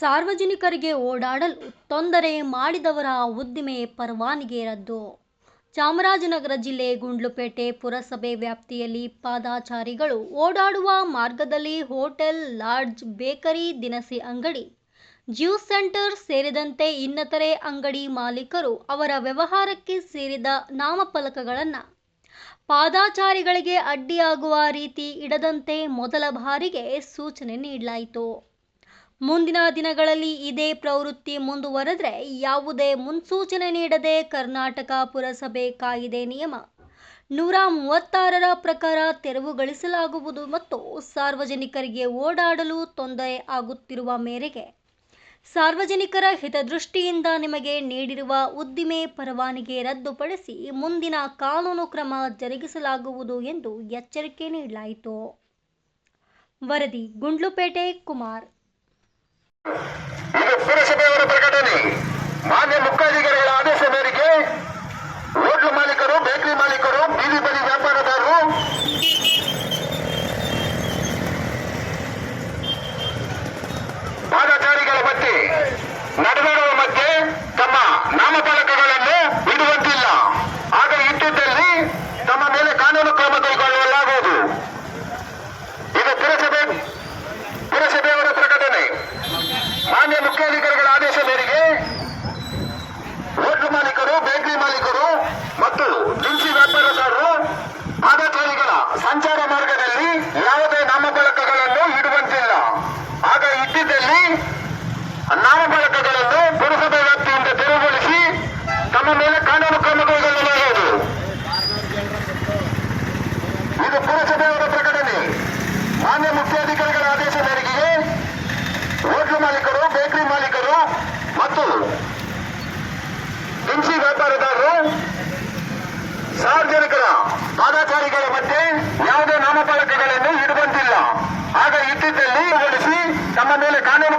ಸಾರ್ವಜನಿಕರಿಗೆ ಓಡಾಡಲು ತೊಂದರೆ ಮಾಡಿದವರ ಉದ್ದಿಮೆ ಪರವಾನಗಿ ರದ್ದು. ಚಾಮರಾಜನಗರ ಜಿಲ್ಲೆ ಗುಂಡ್ಲುಪೇಟೆ ಪುರಸಭೆ ವ್ಯಾಪ್ತಿಯಲ್ಲಿ ಪಾದಾಚಾರಿಗಳು ಓಡಾಡುವ ಮಾರ್ಗದಲ್ಲಿ ಹೋಟೆಲ್, ಲಾಡ್ಜ್, ಬೇಕರಿ, ದಿನಸಿ ಅಂಗಡಿ ಜ್ಯೂಸ್ ಸೆಂಟರ್ ಸೇರಿದಂತೆ ಇನ್ನತರೆ ಅಂಗಡಿ ಮಾಲೀಕರು ಅವರ ವ್ಯವಹಾರಕ್ಕೆ ಸೇರಿದ ನಾಮಫಲಕಗಳನ್ನು. ಪಾದಾಚಾರಿಗಳಿಗೆ ಅಡ್ಡಿಯಾಗುವ ರೀತಿ ಇಡದಂತೆ ಮೊದಲ ಬಾರಿಗೆ ಸೂಚನೆ ನೀಡಲಾಯಿತು. ಮುಂದಿನ ದಿನಗಳಲ್ಲಿ ಇದೇ ಪ್ರವೃತ್ತಿ ಮುಂದುವರೆದರೆ ಯಾವುದೇ ಮುನ್ಸೂಚನೆ ನೀಡದೆ ಕರ್ನಾಟಕ ಪುರಸಭೆ ಕಾಯಿದೆ ನಿಯಮ. ನೂರ ಮೂವತ್ತಾರರ ಪ್ರಕಾರ ತೆರವುಗೊಳಿಸಲಾಗುವುದು ಮತ್ತು ಸಾರ್ವಜನಿಕರಿಗೆ ಓಡಾಡಲು ತೊಂದರೆ ಆಗುತ್ತಿರುವ ಮೇರೆಗೆ ಸಾರ್ವಜನಿಕರ ಹಿತದೃಷ್ಟಿಯಿಂದ ನಿಮಗೆ ನೀಡಿರುವ ಉದ್ದಿಮೆ ಪರವಾನಿಗೆ ರದ್ದುಪಡಿಸಿ ಮುಂದಿನ ಕಾನೂನು ಕ್ರಮ ಜರುಗಿಸಲಾಗುವುದು ಎಂದು ಎಚ್ಚರಿಕೆ ನೀಡಲಾಯಿತು. ವರದಿ ಗುಂಡ್ಲುಪೇಟೆ, ಕುಮಾರ್. ಇದು ಪುರಸಭೆಯವರ ಪ್ರಕಟಣೆ మాన్య ముఖ్యాధికారి ಪಾದಾಚಾರಿಗಳ ಮಧ್ಯೆ ಯಾವುದೇ ನಾಮಫಲಕಗಳನ್ನು ಇಡುವಂತಿಲ್ಲ. ಆಗ ಇದ್ದಿದ್ದಲ್ಲಿ ಹೋಲಿಸಿ ತಮ್ಮ ಮೇಲೆ ಕಾನೂನು